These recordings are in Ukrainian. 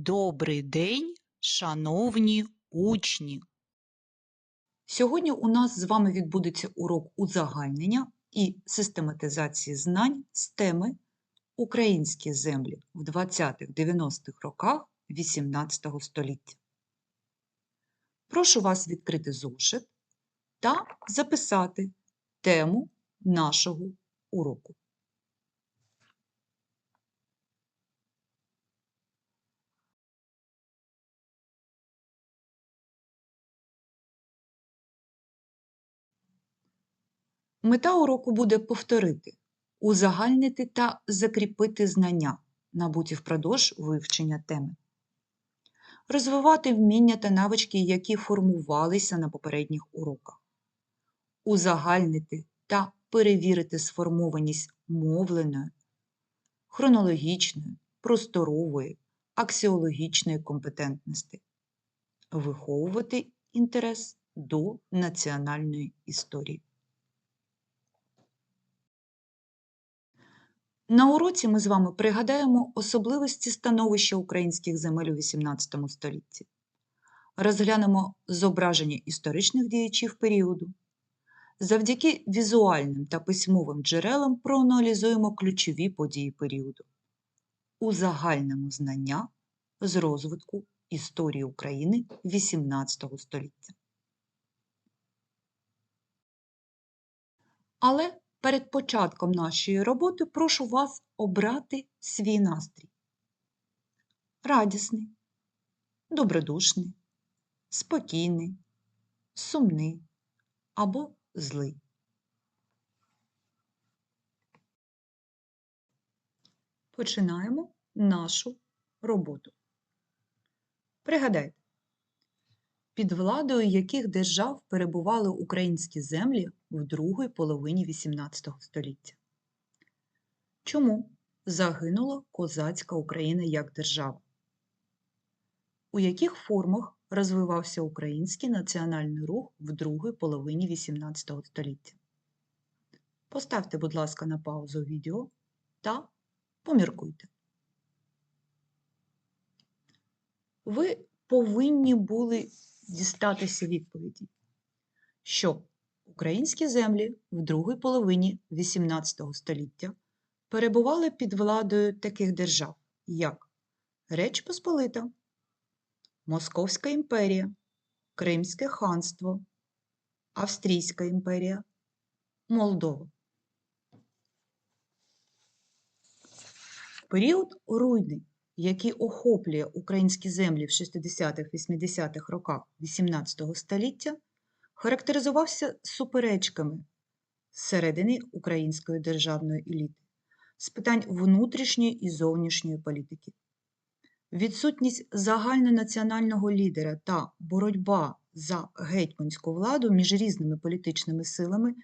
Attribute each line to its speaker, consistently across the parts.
Speaker 1: Добрий день, шановні учні!
Speaker 2: Сьогодні у нас з вами відбудеться урок узагальнення і систематизації знань з теми Українські землі в 20-90-х роках XVIII століття. Прошу вас відкрити зошит та записати тему нашого уроку. Мета уроку буде повторити, узагальнити та закріпити знання, набуті впродовж вивчення теми, розвивати вміння та навички, які формувалися на попередніх уроках, узагальнити та перевірити сформованість мовленої, хронологічної, просторової, аксіологічної компетентності, виховувати інтерес до національної історії. На уроці ми з вами пригадаємо особливості становища українських земель у XVIII столітті, розглянемо зображення історичних діячів періоду. Завдяки візуальним та письмовим джерелам проаналізуємо ключові події періоду, узагальнимо знання з розвитку історії України XVIII століття. Але перед початком нашої роботи прошу вас обрати свій настрій. Радісний, добродушний, спокійний, сумний або злий. Починаємо нашу роботу. Пригадайте, під владою яких держав перебували українські землі в другій половині XVIII століття. Чому загинула козацька Україна як держава? У яких формах розвивався український національний рух в другій половині XVIII століття? Поставте, будь ласка, на паузу відео та поміркуйте. Ви повинні були дістатися відповіді, що українські землі в другій половині XVIII століття перебували під владою таких держав, як Реч Посполита, Московська імперія, Кримське ханство, Австрійська імперія, Молдова. Період руйни який охоплює українські землі в 60-80-х роках XVIII століття, характеризувався суперечками зсередини української державної еліти з питань внутрішньої і зовнішньої політики. Відсутність загальнонаціонального лідера та боротьба за гетьманську владу між різними політичними силами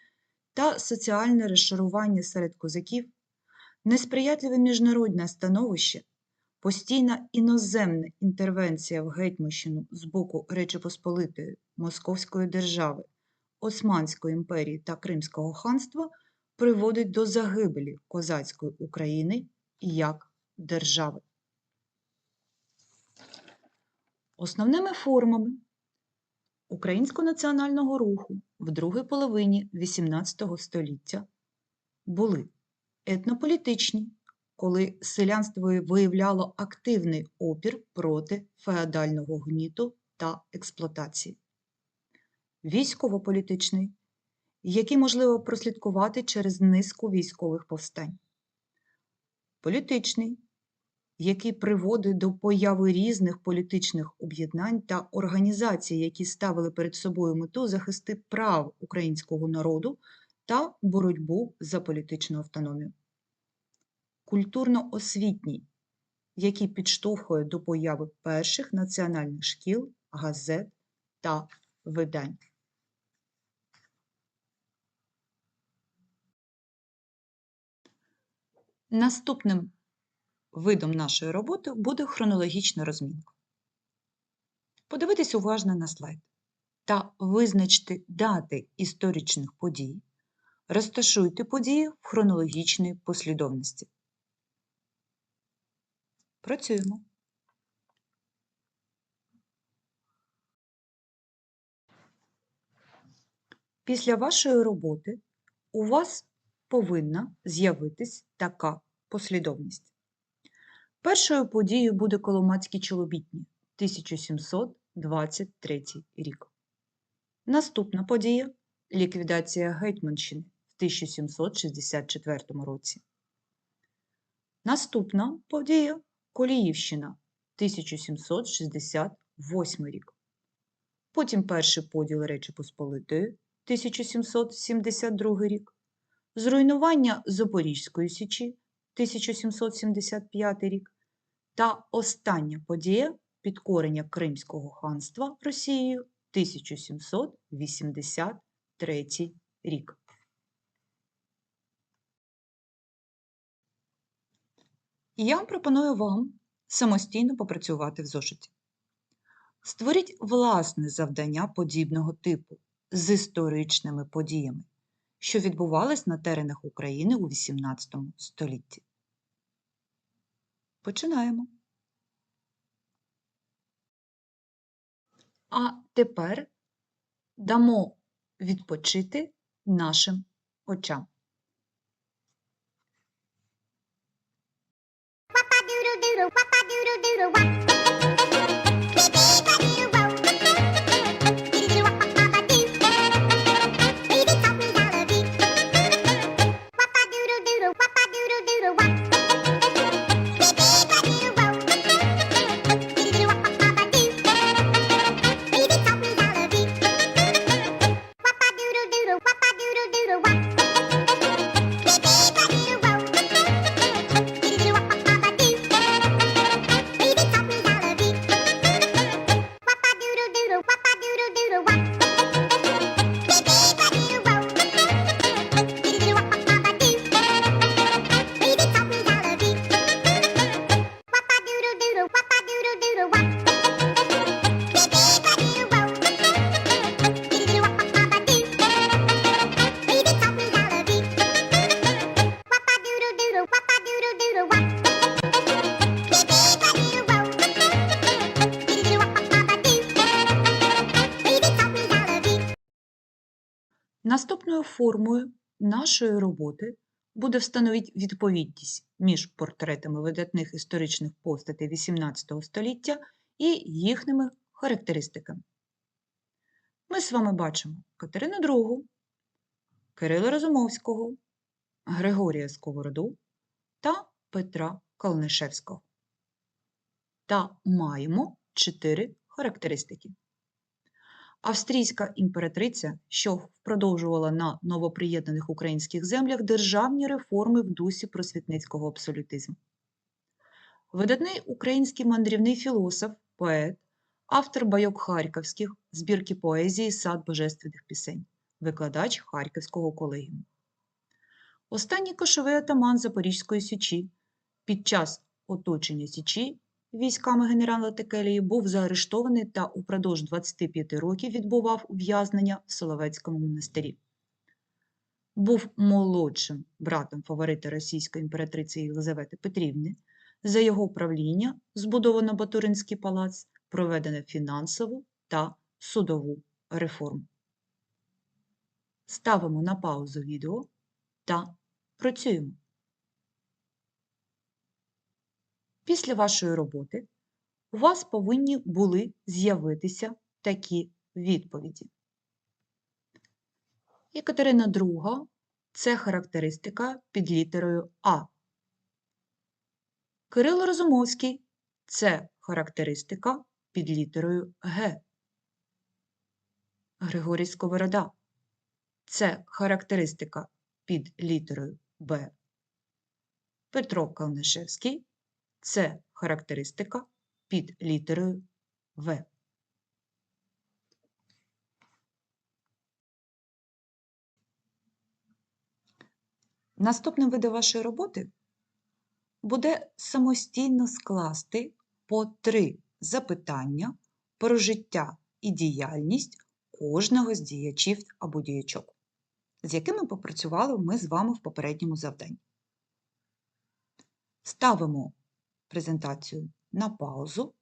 Speaker 2: та соціальне розшарування серед козаків, несприятливе міжнародне становище Постійна іноземна інтервенція в Гетьманщину з боку Речі Посполитої Московської держави, Османської імперії та Кримського ханства приводить до загибелі козацької України як держави. Основними формами українського національного руху в другій половині XVIII століття були етнополітичні коли селянство виявляло активний опір проти феодального гніту та експлуатації, військово-політичний, який можливо прослідкувати через низку військових повстань, політичний, який приводить до появи різних політичних об'єднань та організацій, які ставили перед собою мету захисти прав українського народу та боротьбу за політичну автономію культурно-освітній, який підштовхує до появи перших національних шкіл, газет та видань. Наступним видом нашої роботи буде хронологічна розмінка. Подивитись уважно на слайд та визначте дати історичних подій, розташуйте події в хронологічній послідовності. Працюємо. Після вашої роботи у вас повинна з'явитись така послідовність. Першою подією буде Коломацькі чолобітні 1723 рік. Наступна подія ліквідація Гетьманщини в 1764 році. Наступна подія Коліївщина 1768 рік. Потім перший поділ Речі Посполитої 1772 рік. Зруйнування Запорізької січі 1775 рік. Та остання подія підкорення Кримського ханства Росією 1783 рік. Я пропоную вам самостійно попрацювати в зошиті. Створіть власне завдання подібного типу з історичними подіями, що відбувались на теренах України у XVIII столітті. Починаємо. А тепер дамо відпочити нашим очам.
Speaker 3: doodle
Speaker 2: wop. Формою нашої роботи буде встановити відповідність між портретами видатних історичних постатей XVIII століття і їхніми характеристиками. Ми з вами бачимо Катерину II, Кирила Розумовського, Григорія Сковороду та Петра Калнишевського. Та маємо чотири характеристики. Австрійська імператриця, що впродовжувала на новоприєднаних українських землях державні реформи в дусі просвітницького абсолютизму. Видатний український мандрівний філософ, поет, автор байок харківських, збірки поезії Сад божественних пісень, викладач Харківського колегіуму. Останній кошовий атаман Запорізької січі під час оточення січі військами генерала Текелії був заарештований та упродовж 25 років відбував ув'язнення в Соловецькому монастирі. Був молодшим братом фаворита російської імператриці Єлизавети Петрівни. За його правління збудовано Батуринський палац, проведено фінансову та судову реформу. Ставимо на паузу відео та працюємо. Після вашої роботи у вас повинні були з'явитися такі відповіді. Екатерина II – це характеристика під літерою А. Кирило Розумовський – це характеристика під літерою Г. Григорій Сковорода – це характеристика під літерою Б. Петро Калнишевський це характеристика під літерою В. Наступним видом вашої роботи буде самостійно скласти по три запитання про життя і діяльність кожного з діячів або діячок, з якими попрацювали ми з вами в попередньому завданні. Ставимо презентацію на паузу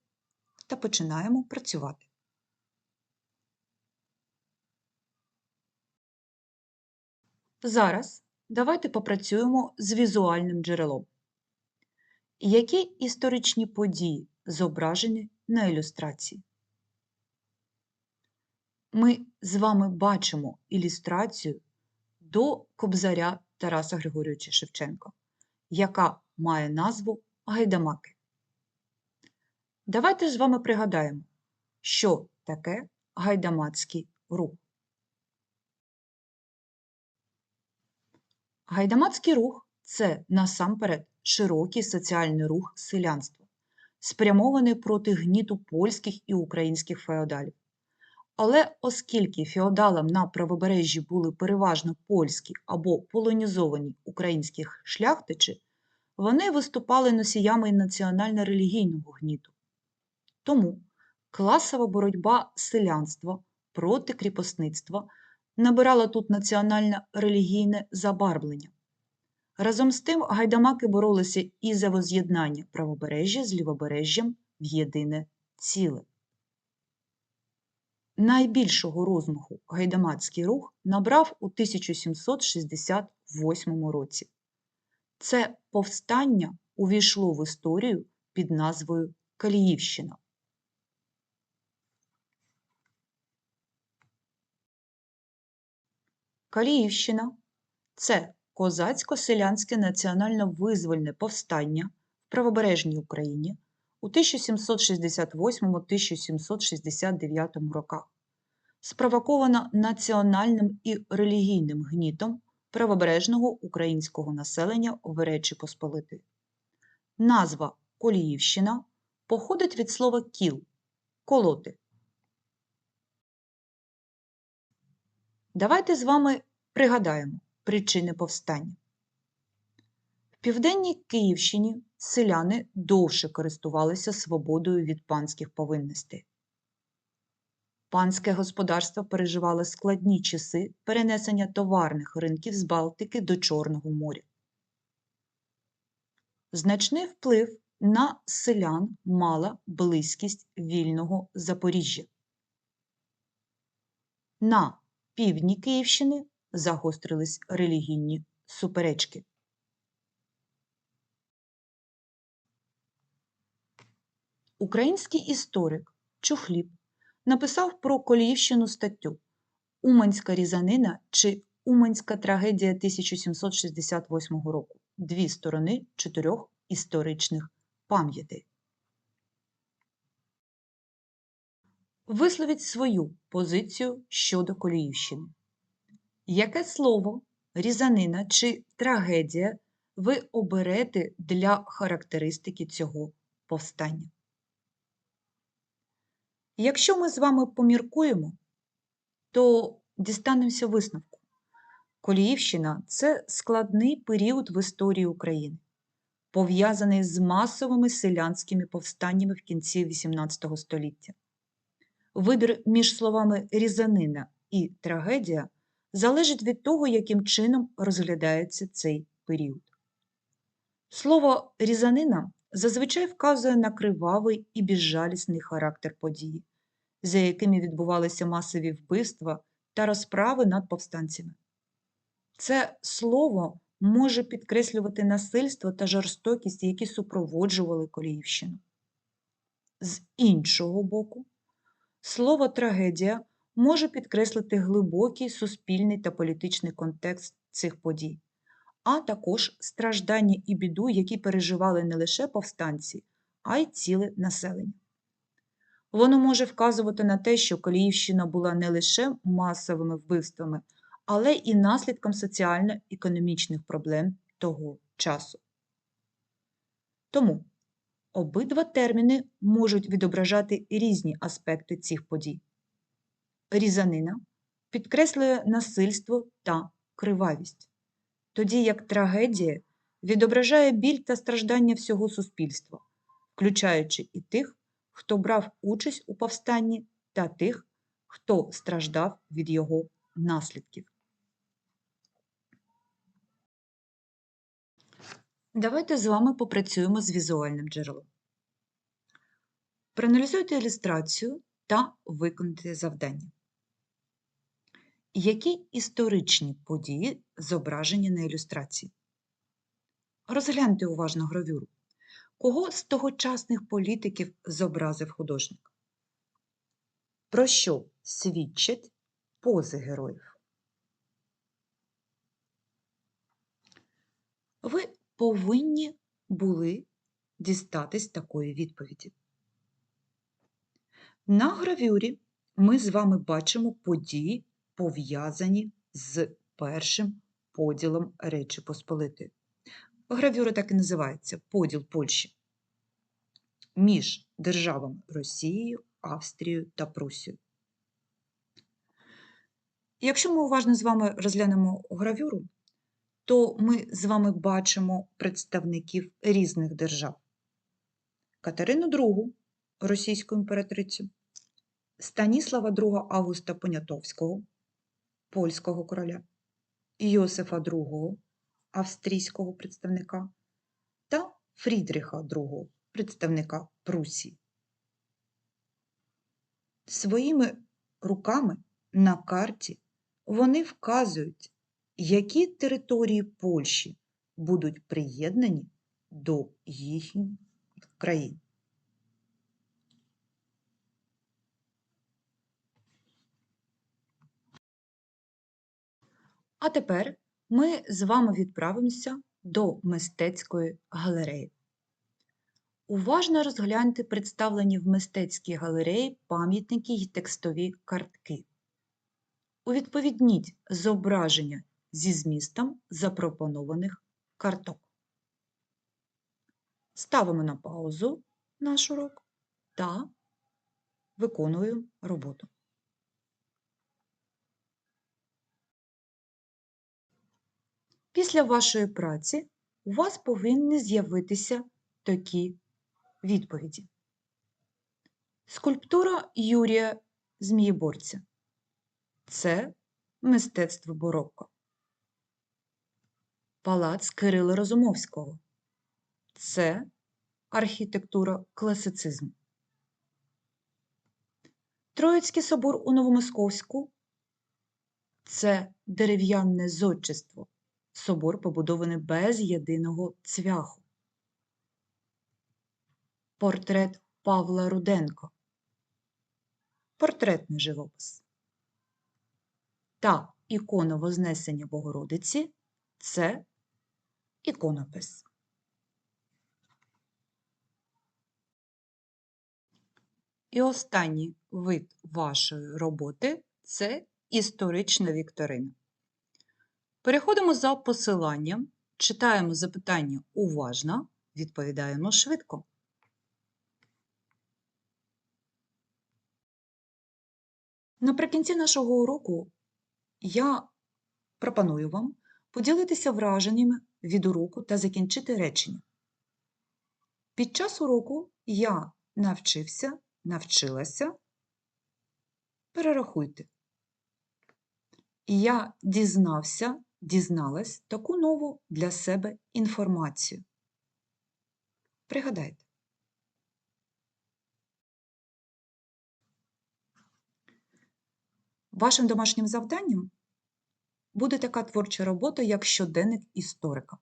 Speaker 2: та починаємо працювати. Зараз давайте попрацюємо з візуальним джерелом. Які історичні події зображені на ілюстрації? Ми з вами бачимо ілюстрацію до Кобзаря Тараса Григорійовича Шевченка, яка має назву Гайдамаки. Давайте з вами пригадаємо, що таке гайдамацький рух. Гайдамацький рух це насамперед широкий соціальний рух селянства, спрямований проти гніту польських і українських феодалів. Але оскільки феодалам на правобережжі були переважно польські або полонізовані українські шляхтичі, вони виступали носіями національно-релігійного гніту. Тому класова боротьба селянства проти кріпосництва набирала тут національно-релігійне забарвлення. Разом з тим гайдамаки боролися і за воз'єднання правобережжя з лівобережжям в єдине ціле. Найбільшого розмаху гайдамацький рух набрав у 1768 році. Це повстання увійшло в історію під назвою Каліївщина. Каліївщина це козацько-селянське національно-визвольне повстання в правобережній Україні у 1768-1769 роках, спровоковано національним і релігійним гнітом правобережного українського населення в Речі Посполитої. Назва Коліївщина походить від слова кіл колоти. Давайте з вами пригадаємо причини повстання. В південній Київщині селяни довше користувалися свободою від панських повинностей. Панське господарство переживало складні часи перенесення товарних ринків з Балтики до Чорного моря. Значний вплив на селян мала близькість вільного Запоріжжя. На півдні Київщини загострились релігійні суперечки. Український історик Чухліб написав про Коліївщину статтю Уманська різанина чи Уманська трагедія 1768 року. Дві сторони чотирьох історичних пам'ятей. Висловіть свою позицію щодо Коліївщини. Яке слово, різанина чи трагедія ви оберете для характеристики цього повстання? Якщо ми з вами поміркуємо, то дістанемося висновку. Коліївщина це складний період в історії України, пов'язаний з масовими селянськими повстаннями в кінці XVIII століття. Вибір між словами різанина і трагедія залежить від того, яким чином розглядається цей період. Слово різанина зазвичай вказує на кривавий і безжалісний характер події, за якими відбувалися масові вбивства та розправи над повстанцями. Це слово може підкреслювати насильство та жорстокість, які супроводжували Коліївщину. З іншого боку, слово трагедія може підкреслити глибокий суспільний та політичний контекст цих подій, а також страждання і біду, які переживали не лише повстанці, а й ціле населення. Воно може вказувати на те, що Коліївщина була не лише масовими вбивствами, але і наслідком соціально-економічних проблем того часу. Тому обидва терміни можуть відображати різні аспекти цих подій. Різанина підкреслює насильство та кривавість, тоді як трагедія відображає біль та страждання всього суспільства, включаючи і тих, хто брав участь у повстанні, та тих, хто страждав від його наслідків. Давайте з вами попрацюємо з візуальним джерелом. Проаналізуйте ілюстрацію та виконайте завдання. Які історичні події зображені на ілюстрації? Розгляньте уважно гравюру. Кого з тогочасних політиків зобразив художник? Про що свідчать пози героїв? Ви повинні були дістатись такої відповіді. На гравюрі ми з вами бачимо події, пов'язані з першим поділом Речі Посполитої. Гравюра так і називається Поділ Польщі між державами Росією, Австрією та Прусією. Якщо ми уважно з вами розглянемо гравюру, то ми з вами бачимо представників різних держав. Катерину II, російську імператрицю, Станіслава II Августа Понятовського, польського короля, Йосифа II, австрійського представника, та Фрідріха II, представника Прусії. Своїми руками на карті вони вказують, які території Польщі будуть приєднані до їхніх країн. А тепер ми з вами відправимося до мистецької галереї. Уважно розгляньте представлені в мистецькій галереї пам'ятники й текстові картки. Увідповідніть зображення зі змістом запропонованих карток. Ставимо на паузу наш урок та виконуємо роботу. Після вашої праці у вас повинні з'явитися такі відповіді. Скульптура Юрія Змієборця. Це мистецтво барокко. Палац Кирила Розумовського. Це архітектура класицизму. Троїцький собор у Новомосковську це дерев'яне зодчество. Собор побудований без єдиного цвяху. Портрет Павла Руденко. Портретний живопис. Та ікона Вознесення Богородиці це іконопис. І останній вид вашої роботи це історична вікторина. Переходимо за посиланням, читаємо запитання уважно, відповідаємо швидко. Наприкінці нашого уроку я пропоную вам поділитися враженнями від уроку та закінчити речення. Під час уроку я навчився, навчилася. Перерахуйте. Я дізнався, дізналась таку нову для себе інформацію. Пригадайте. Вашим домашнім завданням буде така творча робота, як щоденник історика.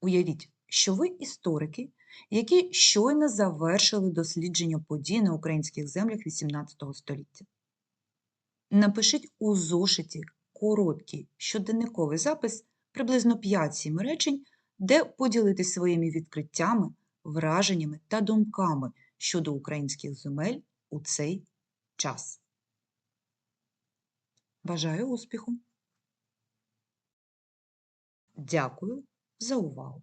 Speaker 2: Уявіть, що ви історики, які щойно завершили дослідження подій на українських землях XVIII століття. Напишіть у зошиті короткий щоденниковий запис приблизно 5-7 речень, де поділитись своїми відкриттями, враженнями та думками щодо українських земель у цей час. Бажаю успіху! Дякую за увагу!